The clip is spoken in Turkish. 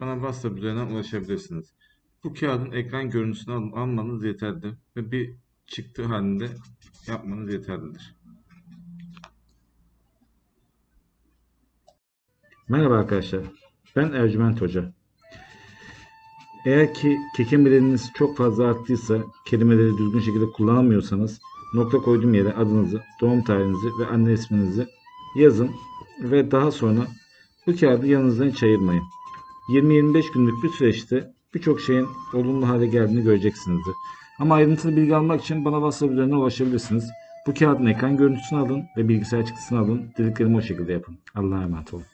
bana WhatsApp üzerinden ulaşabilirsiniz. Bu kağıdın ekran görüntüsünü al- almanız yeterlidir ve bir çıktı halinde yapmanız yeterlidir. Merhaba arkadaşlar. Ben Ercüment Hoca. Eğer ki kelimeleriniz çok fazla arttıysa, kelimeleri düzgün şekilde kullanamıyorsanız, nokta koyduğum yere adınızı, doğum tarihinizi ve anne isminizi yazın ve daha sonra bu kağıdı yanınızdan hiç ayırmayın. 20-25 günlük bir süreçte birçok şeyin olumlu hale geldiğini göreceksinizdir. Ama ayrıntılı bilgi almak için bana WhatsApp üzerinden ulaşabilirsiniz. Bu kağıdın ekran görüntüsünü alın ve bilgisayar çıktısını alın. Dediklerimi o şekilde yapın. Allah'a emanet olun.